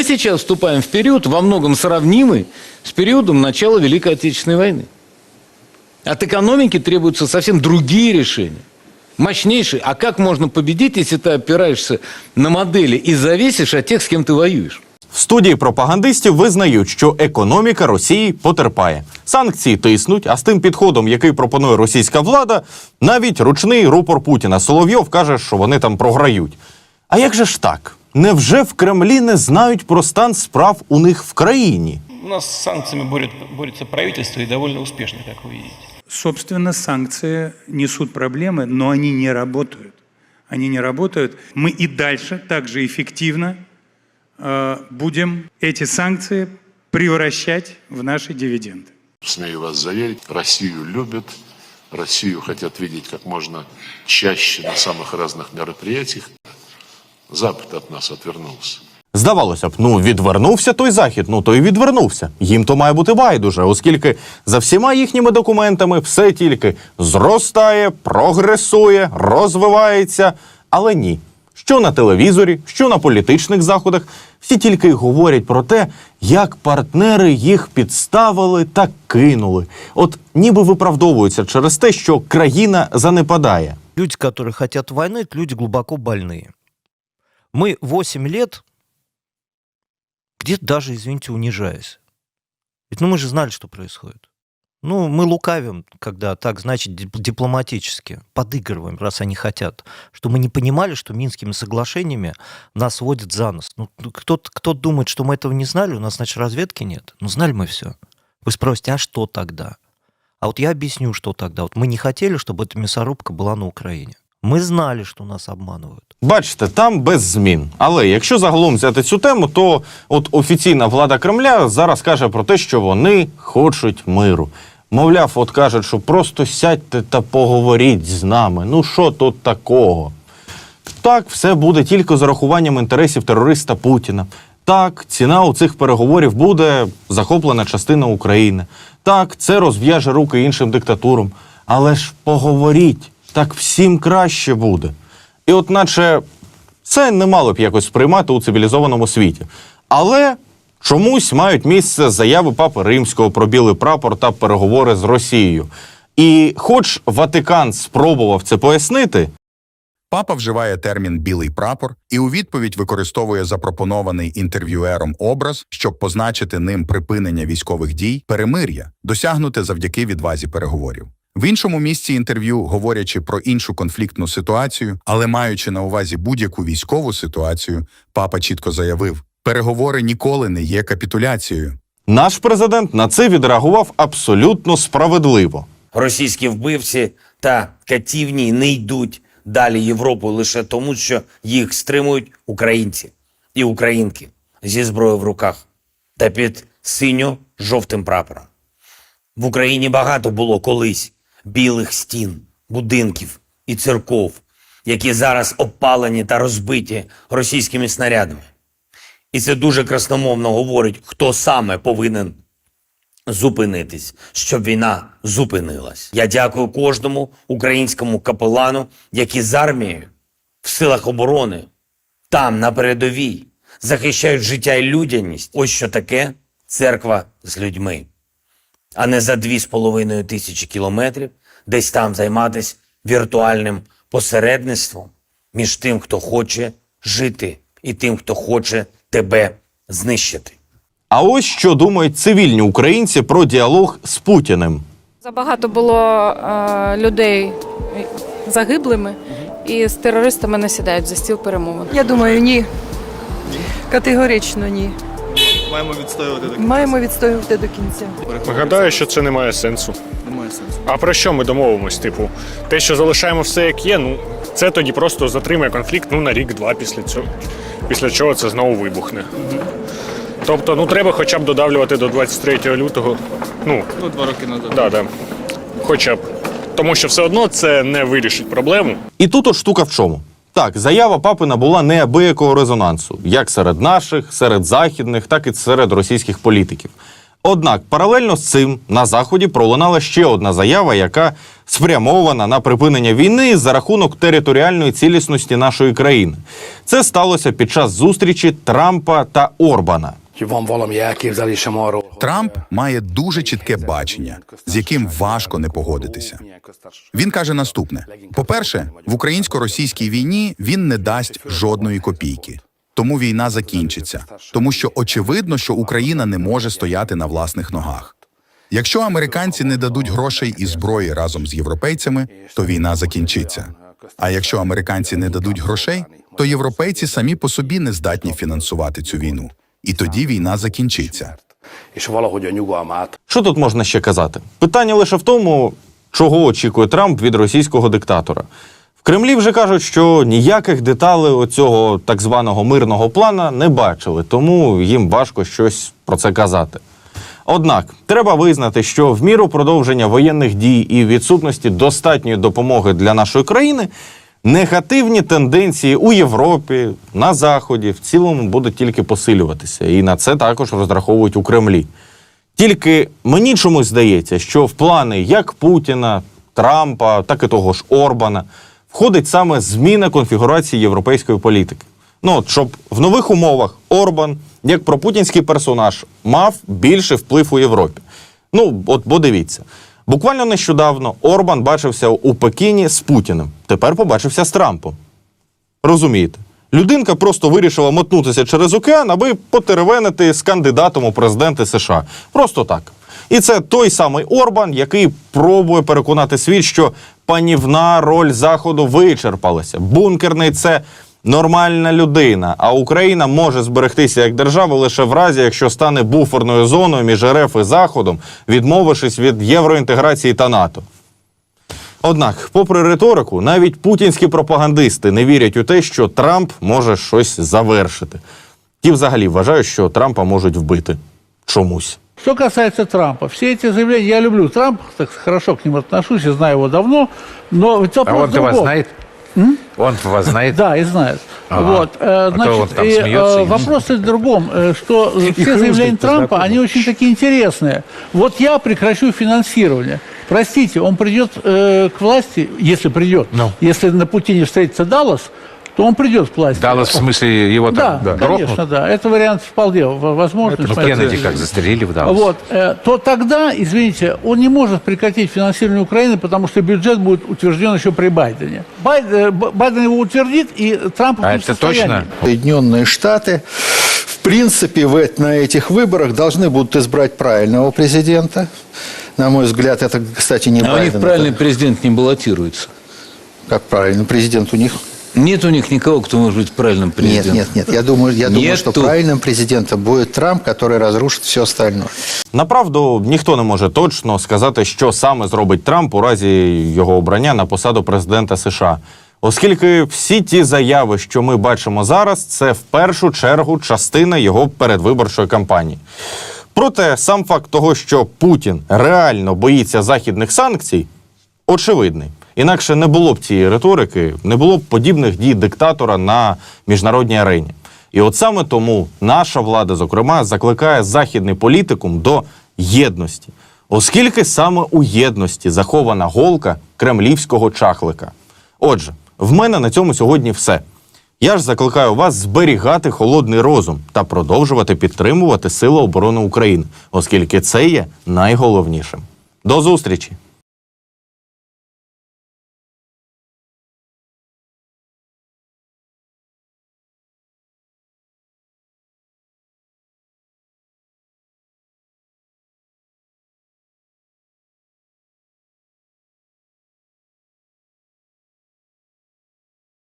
Мы сейчас вступаем в период, во многом сравнимый с периодом начала Великой Отечественной войны. От экономики требуются совсем другие решения. Мощнейшие. А как можно победить, если ты опираешься на модели и зависишь от тех, с кем ты воюешь? В студії пропагандистів визнають, що економіка Росії потерпає. Санкції тиснуть, а з тим підходом, який пропонує російська влада, навіть ручний рупор Путіна Соловйов каже, що вони там програють. А як же ж так? Невже в Кремлі не знають про стан справ у них в країні? У нас с санкциями борет- борется правительство и довольно успешно, как вы видите. Собственно, санкции несут проблемы, но они не работают. Они не работают. Мы и дальше также эффективно э, будем эти санкции превращать в наши дивиденды. Смею вас заверить, Россию любят, Россию хотят видеть как можно чаще на самых разных мероприятиях. Запад от нас отвернулся. Здавалося б, ну відвернувся той захід, ну то й відвернувся. Їм то має бути байдуже, оскільки за всіма їхніми документами все тільки зростає, прогресує, розвивається. Але ні. Що на телевізорі, що на політичних заходах, всі тільки й говорять про те, як партнери їх підставили та кинули. От ніби виправдовуються через те, що країна занепадає. Люди, которые хотят войны, это люди глубоко больные. Мы 8 лет, где-то даже, извините, унижаясь. Ведь ну мы же знали, что происходит. Ну, мы лукавим, когда так, значит, дип- дипломатически подыгрываем, раз они хотят. Что мы не понимали, что Минскими соглашениями нас водят за нос. Ну, кто-то кто думает, что мы этого не знали, у нас, значит, разведки нет. Ну, знали мы все. Вы спросите, а что тогда? А вот я объясню, что тогда. Вот мы не хотели, чтобы эта мясорубка была на Украине. Мы знали, что нас обманывают. Бачите, там без змін. Але якщо загалом взяти цю тему, то от офіційна влада Кремля зараз каже про те, що вони хочуть миру. Мовляв, от кажуть, що просто сядьте та поговоріть з нами. Ну що тут такого? Так, все буде тільки з урахуванням інтересів терориста Путіна. Так, ціна у цих переговорів буде захоплена частина України. Так, це розв'яже руки іншим диктатурам. Але ж поговоріть, так всім краще буде. І от наче це не мало б якось сприймати у цивілізованому світі. Але чомусь мають місце заяви Папи Римського про білий прапор та переговори з Росією. І хоч Ватикан спробував це пояснити, Папа вживає термін білий прапор і у відповідь використовує запропонований інтерв'юером образ, щоб позначити ним припинення військових дій, перемир'я, досягнуте завдяки відвазі переговорів. В іншому місці інтерв'ю, говорячи про іншу конфліктну ситуацію, але маючи на увазі будь-яку військову ситуацію, папа чітко заявив: переговори ніколи не є капітуляцією. наш президент на це відреагував абсолютно справедливо. Російські вбивці та катівні не йдуть далі Європою лише тому, що їх стримують українці і українки зі зброєю в руках та під синьо-жовтим прапором. В Україні багато було колись білих стін, будинків і церков, які зараз обпалені та розбиті російськими снарядами. І це дуже красномовно говорить, хто саме повинен зупинитись, щоб війна зупинилась. Я дякую кожному українському капелану, які з армією в силах оборони, там, на передовій, захищають життя і людяність. Ось що таке церква з людьми, а не за дві з половиною тисячі кілометрів десь там займатися віртуальним посередництвом між тим, хто хоче жити, і тим, хто хоче тебе знищити. А ось що думають цивільні українці про діалог з Путіним. Забагато було е, людей загиблими, і з терористами не сідають за стіл перемовин. Я думаю, ні. Категорично ні. Маємо відстоювати до кінця. Маємо відстоювати до кінця. Гадаю, що це не має сенсу. Немає сенсу. А про що ми домовимось? Типу, те, що залишаємо все як є, ну це тоді просто затримає конфлікт ну, на рік-два після цього. Після чого це знову вибухне. Тобто, ну треба хоча б додавлювати до 23 лютого. Ну, Ну, два роки назад. да, да. Хоча б. Тому що все одно це не вирішить проблему. І тут от штука в чому. Так, заява Папина була неабиякого резонансу, як серед наших, серед західних, так і серед російських політиків. Однак паралельно з цим на заході пролунала ще одна заява, яка спрямована на припинення війни за рахунок територіальної цілісності нашої країни. Це сталося під час зустрічі Трампа та Орбана. Трамп має дуже чітке бачення, з яким важко не погодитися. Він каже наступне: по-перше, в українсько-російській війні він не дасть жодної копійки. Тому війна закінчиться, тому що очевидно, що Україна не може стояти на власних ногах. Якщо американці не дадуть грошей і зброї разом з європейцями, то війна закінчиться. А якщо американці не дадуть грошей, то європейці самі по собі не здатні фінансувати цю війну. І тоді війна закінчиться. Що тут можна ще казати? Питання лише в тому, чого очікує Трамп від російського диктатора. В Кремлі вже кажуть, що ніяких деталей оцього так званого мирного плана не бачили, тому їм важко щось про це казати. Однак треба визнати, що в міру продовження воєнних дій і відсутності достатньої допомоги для нашої країни негативні тенденції у Європі, на Заході в цілому будуть тільки посилюватися. І на це також розраховують у Кремлі. Тільки мені чомусь здається, що в плани як Путіна, Трампа, так і того ж Орбана входить саме зміна конфігурації європейської політики. Ну, от, щоб в нових умовах Орбан, як пропутінський персонаж, мав більший вплив у Європі. Ну, от бо дивіться. Буквально нещодавно Орбан бачився у Пекіні з Путіним. Тепер побачився з Трампом. Розумієте? Людинка просто вирішила мотнутися через океан, аби потеревенити з кандидатом у президенти США. Просто так. І це той самий Орбан, який пробує переконати світ, що панівна роль Заходу вичерпалася. Бункерний це нормальна людина, а Україна може зберегтися як держава лише в разі, якщо стане буферною зоною між РФ і Заходом, відмовившись від євроінтеграції та НАТО. Однак, попри риторику, навіть путінські пропагандисти не вірять у те, що Трамп може щось завершити. Ті взагалі вважають, що Трампа можуть вбити чомусь. Что касается Трампа, все эти заявления, я люблю Трампа, так хорошо к нему отношусь, я знаю его давно, но ведь А вопрос в другом. Он вас знает? Да, и знает. Вот, э, значит, он там и, э, смеется и- вопрос в другом, э, что все заявления Трампа, они очень такие интересные. Вот я прекращу финансирование. Простите, он придет э, к власти, если придет, Ну. если на пути не встретится Даллас, то он придет к власти. в смысле его Да, конечно, да. Это вариант вполне в- возможен. несмотря- застрелили в вот, э, то тогда, извините, он не может прекратить финансирование Украины, потому что бюджет будет утвержден еще при Байдене. Байд- э, Байден его утвердит, и Трамп А в состоянии. Соединенные Штаты, в принципе, в, на этих выборах должны будут избрать правильного президента. На мой взгляд, это, кстати, не А у них Байден, правильный это- президент не баллотируется. как правильный президент у них. Нет у них никого, кто может быть правильным Нет, президентом. нет, нет. Я думаю, я думаю, что Нету. правильным президентом будет Трамп, который разрушит все остальное. Направду, ніхто не може точно сказати, що саме зробить Трамп у разі його обрання на посаду президента США. Оскільки всі ті заяви, що ми бачимо зараз, це в першу чергу частина його передвиборчої кампанії. Проте сам факт того, що Путін реально боїться західних санкцій, очевидний. Інакше не було б цієї риторики, не було б подібних дій диктатора на міжнародній арені. І от саме тому наша влада, зокрема, закликає західний політикум до єдності, оскільки саме у єдності захована голка кремлівського чахлика. Отже, в мене на цьому сьогодні все. Я ж закликаю вас зберігати холодний розум та продовжувати підтримувати Сили оборони України, оскільки це є найголовнішим. До зустрічі!